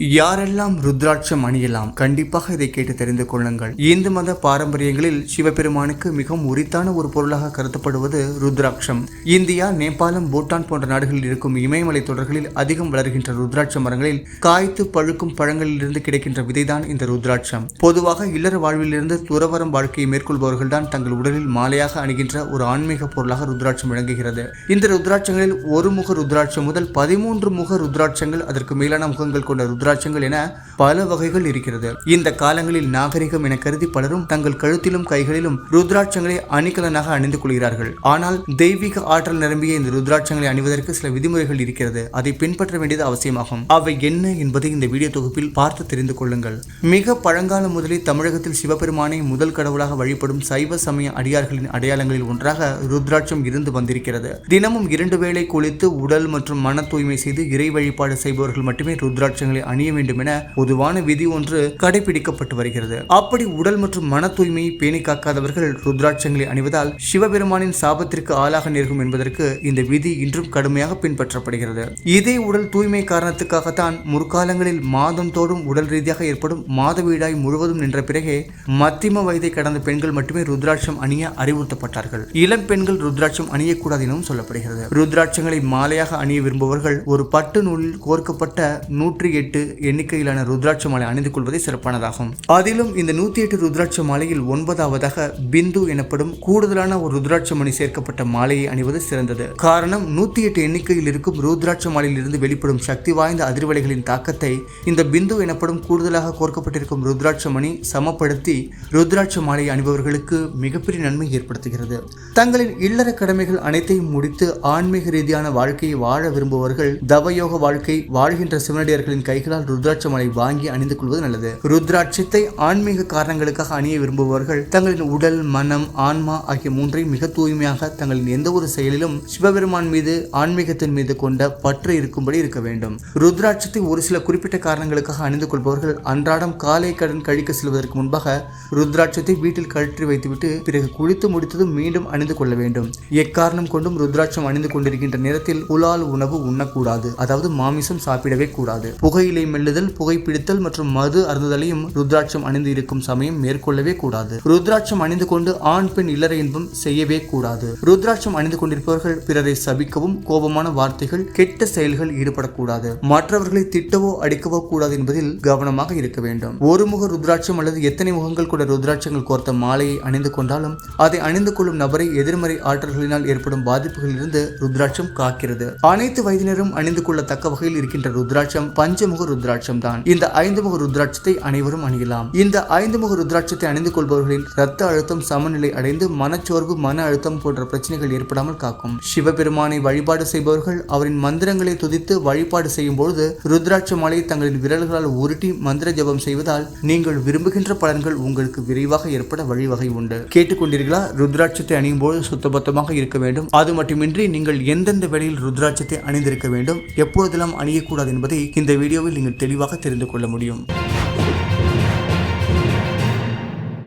யாரெல்லாம் ருத்ராட்சம் அணியலாம் கண்டிப்பாக இதை கேட்டு தெரிந்து கொள்ளுங்கள். இந்து மத பாரம்பரியங்களில் சிவபெருமானுக்கு மிகவும் உரித்தான ஒரு பொருளாக கருதப்படுவது ருத்ராட்சம். இந்தியா நேபாளம் பூட்டான் போன்ற நாடுகளில் இருக்கும் இமயமலை தொடர்களில் அதிகம் வளர்கின்ற ருத்ராட்ச மரங்களில் காய்த்து பழுக்கும் பழங்களிலிருந்து கிடைக்கின்ற விதைதான் இந்த ருத்ராட்சம். பொதுவாக இல்லற வாழ்விலிருந்து துறவரம் வாழ்க்கையை மேற்கொள்பவர்கள் தான் தங்கள் உடலில் மாலையாக அணுகின்ற ஒரு ஆன்மீக பொருளாக ருத்ராட்சம் விளங்குகிறது. இந்த ருத்ராட்சங்களில் ஒரு முக ருத்ராட்சம் முதல் பதிமூன்று முக ருத்ராட்சங்கள் அதற்கு மேலான முகங்கள் கொண்ட ருத்ராட்சங்கள் என பல வகைகள் இருக்கிறது. இந்த காலங்களில் நாகரிகம் என கருதி பலரும் தங்கள் கழுத்திலும் கைகளிலும் ருத்ராட்சங்களை அணிகலனாக அணிந்து கொள்கிறார்கள். ஆனால் தெய்வீக ஆற்றல் நிரம்பிய இந்த ருத்ராட்சங்களை அணிவதற்கு சில விதிமுறைகள் இருக்கிறது. அதை பின்பற்ற வேண்டியது அவசியமாகும். அவை என்ன என்பதை இந்த வீடியோ தொகுப்பில் பார்த்து தெரிந்து கொள்ளுங்கள். மிக பழங்காலம் முதலே தமிழகத்தில் சிவபெருமானை முதல் கடவுளாக வழிபடும் சைவ சமய அடியார்களின் அடையாளங்களில் ஒன்றாக ருத்ராட்சம் இருந்து வந்திருக்கிறது. தினமும் இரண்டு வேளை குளித்து உடல் மற்றும் மன தூய்மை செய்து இறை வழிபாடு செய்பவர்கள் மட்டுமே ருத்ராட்சங்களை அணி அணிய வேண்டும் என பொதுவான விதி ஒன்று கடைபிடிக்கப்பட்டு வருகிறது. அப்படி உடல் மற்றும் மன தூய்மையை பேணி காக்காதவர்கள் ருத்ராட்சங்களை அணிவதால் சிவபெருமானின் சாபத்திற்கு ஆளாக நேர்கும் என்பதற்கு இந்த விதி இன்றும் கடுமையாக பின்பற்றப்படுகிறது. இதே உடல் தூய்மை காரணத்துக்காகத்தான் முற்காலங்களில் மாதம் தோறும் உடல் ரீதியாக ஏற்படும் மாதவீடாய் முழுவதும் நின்ற பிறகே மத்திம வயதை கடந்த பெண்கள் மட்டுமே ருத்ராட்சம் அணிய அறிவுறுத்தப்பட்டார்கள். இளம் பெண்கள் ருத்ராட்சம் அணியக்கூடாது எனவும் சொல்லப்படுகிறது. ருத்ராட்சங்களை மாலையாக அணிய விரும்புபவர்கள் ஒரு பட்டு நூலில் கோர்க்கப்பட்ட நூற்றி எட்டு எண்ணிக்கையிலான ருத்ராட்ச மாலை அணிந்து கொள்வதே சிறப்பானதாகும். அதிலும் இந்த நூத்தி எட்டு ருத்ராட்ச மாலையில் ஒன்பதாவதாக பிந்து எனப்படும் கூடுதலான ஒரு ருத்ராட்ச மணி சேர்க்கப்பட்ட மாலையை அணிவது சிறந்தது. காரணம் நூத்தி எட்டு எண்ணிக்கையில் இருக்கும் ருத்ராட்ச மாலையில் இருந்து வெளிப்படும் சக்தி வாய்ந்த அதிர்வலைகளின் தாக்கத்தை இந்த பிந்து எனப்படும் கூடுதலாக கோர்க்கப்பட்டிருக்கும் ருத்ராட்ச மணி சமப்படுத்தி ருத்ராட்ச மாலை அணிபவர்களுக்கு மிகப்பெரிய நன்மை ஏற்படுத்துகிறது. தங்களின் இல்லற கடமைகள் அனைத்தையும் முடித்து ஆன்மீக ரீதியான வாழ்க்கையை வாழ விரும்புபவர்கள் தவயோக வாழ்க்கை வாழ்கின்ற சிவனடியார்களின் கைகளால் இருந்தால் ருத்ராட்சமலை வாங்கி அணிந்து கொள்வது நல்லது. ருத்ராட்சத்தை ஆன்மீக காரணங்களுக்காக அணிய விரும்புபவர்கள் தங்களின் உடல் மனம் ஆன்மா ஆகிய மூன்றையும் மிக தூய்மையாக தங்களின் எந்த ஒரு செயலிலும் சிவபெருமான் மீது ஆன்மீகத்தின் மீது கொண்ட பற்று இருக்கும்படி இருக்க வேண்டும். ருத்ராட்சத்தை ஒரு சில குறிப்பிட்ட காரணங்களுக்காக அணிந்து கொள்பவர்கள் அன்றாடம் காலை கடன் கழிக்க செல்வதற்கு முன்பாக ருத்ராட்சத்தை வீட்டில் கழற்றி வைத்துவிட்டு பிறகு குளித்து முடித்ததும் மீண்டும் அணிந்து கொள்ள வேண்டும். எக்காரணம் கொண்டும் ருத்ராட்சம் அணிந்து கொண்டிருக்கின்ற நேரத்தில் புலால் உணவு உண்ணக்கூடாது. அதாவது மாமிசம் சாப்பிடவே கூடாது. புகையிலை மெல்லுதல் புகைப்பிடித்தல் மற்றும் மது அருந்துதலையும் ருத்ராட்சம் அணிந்து இருக்கும் சமயம் மேற்கொள்ளவே கூடாது. ருத்ராட்சம் அணிந்து கொண்டு ஆண் பெண் இல்லற இன்பம் செய்யவே கூடாது. ருத்ராட்சம் அணிந்து கொண்டிருப்பவர்கள் பிறரை சபிக்கவும் கோபமான வார்த்தைகள் கெட்ட செயல்கள் ஈடுபடக்கூடாது. மற்றவர்களை திட்டவோ அடிக்கவோ கூடாது என்பதில் கவனமாக இருக்க வேண்டும். ஒரு முக ருத்ராட்சம் அல்லது எத்தனை முகங்கள் கொண்ட ருத்ராட்சங்கள் கோர்த்த மாலையை அணிந்து கொண்டாலும் அதை அணிந்து கொள்ளும் நபரை எதிர்மறை ஆற்றல்களினால் ஏற்படும் பாதிப்புகளிலிருந்து ருத்ராட்சம் காக்கிறது. அனைத்து வயதினரும் அணிந்து கொள்ளத்தக்க வகையில் இருக்கின்ற ருத்ராட்சம் பஞ்சமுக ருத்ராட்சம் தான் இந்த ஐந்து முக ருத்ராட்சத்தை அனைவரும் அணியலாம். இந்த ஐந்து முக ருத்ராட்சத்தை அணிந்து கொள்பவர்களின் ரத்த அழுத்தம் சமநிலை அடைந்து மனச்சோர்வு மன அழுத்தம் போன்ற பிரச்சனைகள் ஏற்படாமல் காக்கும். சிவபெருமானை வழிபாடு செய்பவர்கள் அவரின் மந்திரங்களை துதித்து வழிபாடு செய்யும் பொழுது ருத்ராட்ச மாலை தங்களின் விரல்களால் உருட்டி மந்திர ஜபம் செய்வதால் நீங்கள் விரும்புகின்ற பலன்கள் உங்களுக்கு விரைவாக ஏற்பட வழிவகை உண்டு. கேட்டுக்கொண்டீர்களா? ருத்ராட்சத்தை அணியும் போது சுத்தபத்தமாக இருக்க வேண்டும். அது மட்டுமின்றி நீங்கள் எந்தெந்த வேளையில் ருத்ராட்சத்தை அணிந்திருக்க வேண்டும் எப்பொழுதெல்லாம் அணியக்கூடாது என்பதை இந்த வீடியோவில் நீங்கள் தெளிவாக தெரிந்து கொள்ள முடியும்.